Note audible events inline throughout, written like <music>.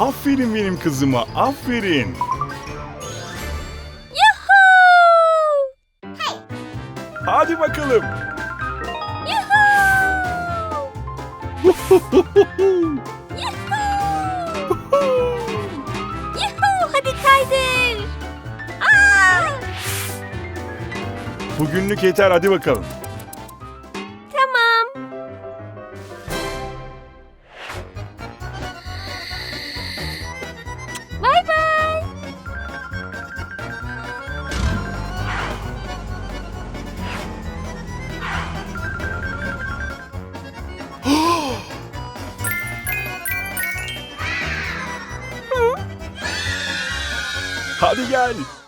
Aferin benim kızıma, aferin. Yuhuu! Hadi bakalım. Yuhuu! Yuhuu! Yuhuu! Hadi kaydır. Aa! Bugünlük yeter, hadi bakalım. Hadi gel.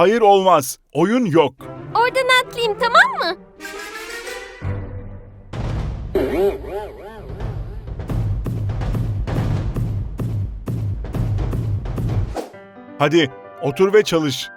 Hayır olmaz. Oyun yok. Oradan atlayayım tamam mı? Hadi otur ve çalış.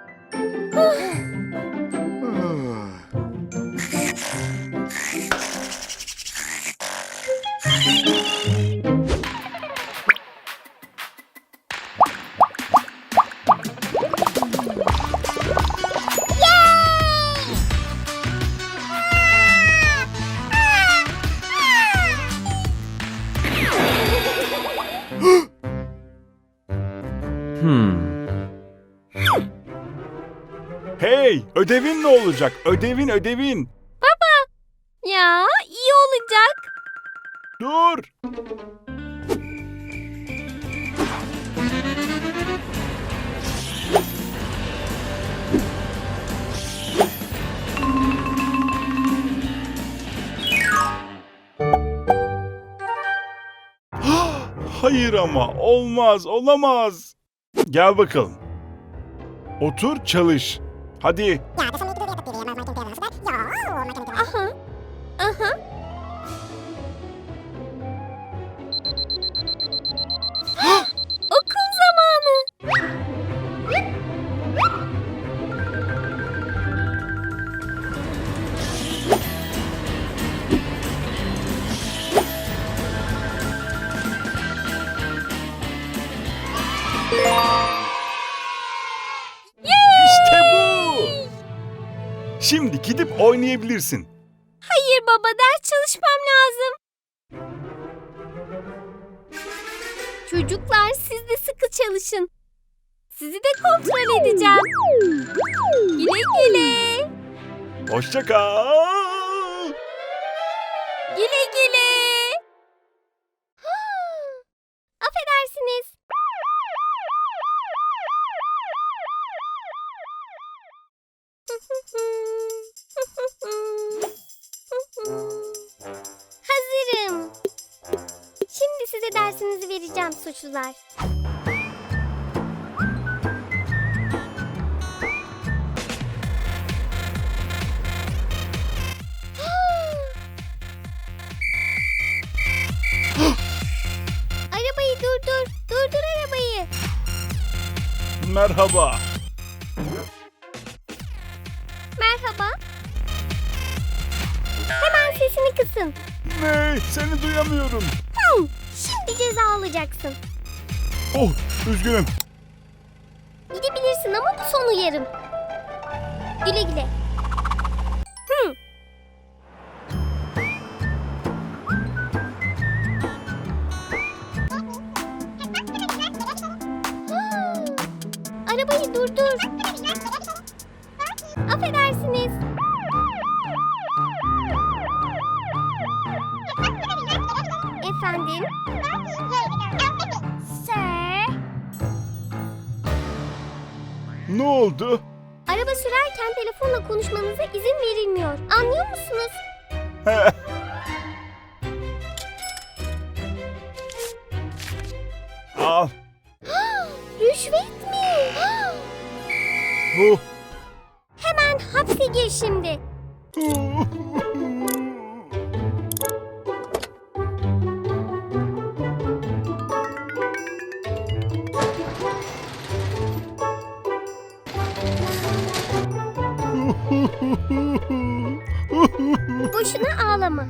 Hey, ödevin ne olacak? Ödevin, ödevin. Ya iyi olacak. Dur. <gasps> Hayır ama olmaz, olamaz. Gel bakalım. Otur, çalış. Hadi. Şimdi gidip oynayabilirsin. Hayır baba ders çalışmam lazım. Çocuklar siz de sıkı çalışın. Sizi de kontrol edeceğim. Güle güle. Hoşça kal. Güle güle. Size dersinizi vereceğim suçlular. <gasps> arabayı durdur. Durdur arabayı. Merhaba. Merhaba. Hemen sesini kısın. Ne? Seni duyamıyorum. Hı, bir ceza alacaksın. Oh üzgünüm. Gidebilirsin ama bu son uyarım. Güle güle. Hı. Arabayı durdur. Affedersiniz. Efendim? Ne oldu? Araba sürerken telefonla konuşmanıza izin verilmiyor. Anlıyor musunuz? Al. <gasps> Rüşvet mi? <gasps> Bu. Hemen hapse gir şimdi. <laughs> Boşuna ağlama.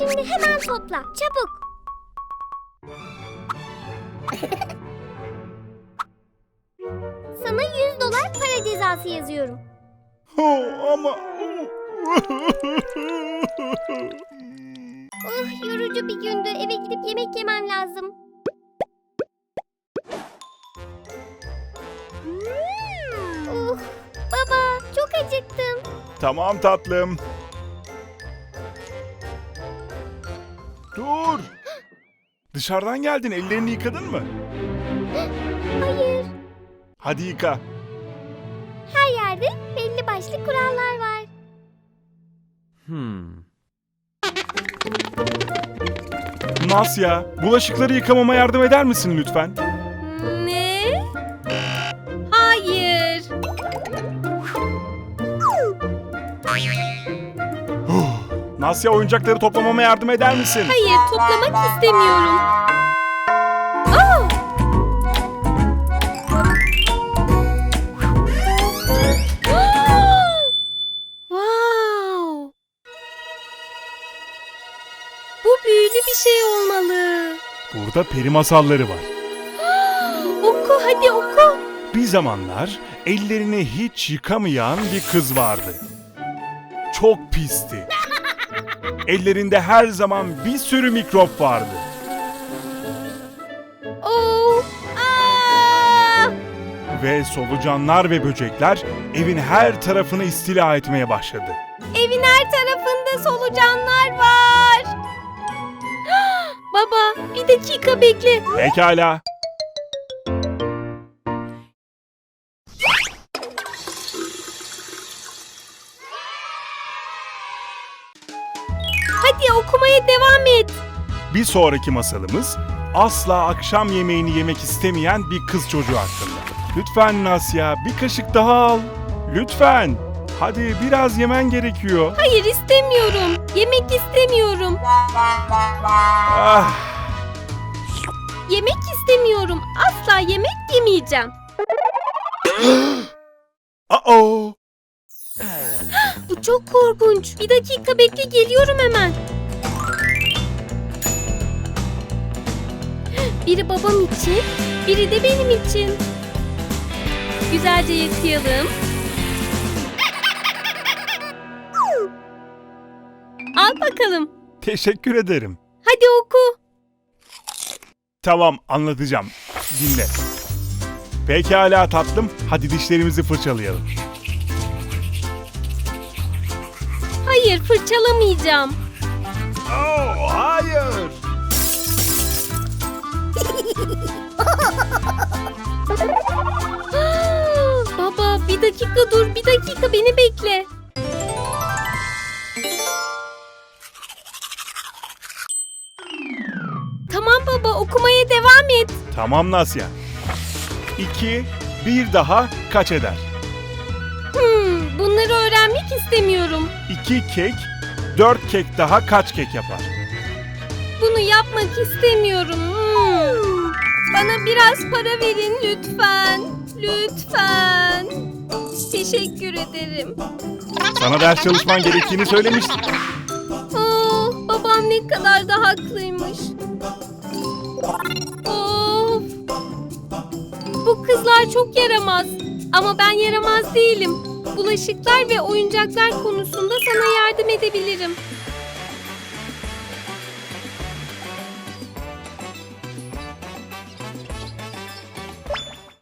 Şimdi hemen topla. Çabuk. Sana 100 dolar para cezası yazıyorum. Oh, ama. Oh yorucu bir gündü. Eve gidip yemek yemem lazım. Oh baba çok acıktım. tamam tatlım. Dur. Dışarıdan geldin. Ellerini yıkadın mı? Hayır. Hadi yıka. Her yerde belli başlı kurallar var. Nasya, bulaşıkları yıkamama yardım eder misin lütfen? Nasya oyuncakları toplamama yardım eder misin? Hayır toplamak istemiyorum. Aa! wow. Bu büyülü bir şey olmalı. Burada peri masalları var. <gasps> Oku hadi oku. Bir zamanlar ellerini hiç yıkamayan bir kız vardı. Çok pisti. Ellerinde her zaman bir sürü mikrop vardı. Oh. Aa! Ve solucanlar ve böcekler evin her tarafını istila etmeye başladı. Evin her tarafında solucanlar var. <gasps> Baba bir dakika bekle. Pekala. Bir sonraki masalımız asla akşam yemeğini yemek istemeyen bir kız çocuğu hakkında. Lütfen Nasya bir kaşık daha al. Lütfen. Hadi biraz yemen gerekiyor. Hayır istemiyorum. Yemek istemiyorum. Ah, Yemek istemiyorum. Asla yemek yemeyeceğim. uh-oh. <gasps> Bu çok korkunç. Bir dakika bekle geliyorum hemen. Biri babam için, biri de benim için. Güzelce yıkayalım. Al bakalım. Teşekkür ederim. Hadi oku. Tamam anlatacağım. Dinle. Pekala tatlım. Hadi dişlerimizi fırçalayalım. Hayır fırçalamayacağım. Oh, hayır. <laughs> Baba bir dakika dur bir dakika beni bekle. Tamam baba okumaya devam et. Tamam Nasya. İki, bir daha kaç eder? Hmm, bunları öğrenmek istemiyorum. İki kek, 4 kek daha kaç kek yapar? Bunu yapmak istemiyorum. Bana biraz para verin lütfen. Lütfen. Teşekkür ederim. Sana ders çalışman gerektiğini söylemiştim. Aa, babam ne kadar da haklıymış. Of. Bu kızlar çok yaramaz. Ama ben yaramaz değilim. Bulaşıklar ve oyuncaklar konusunda sana yardım edebilirim.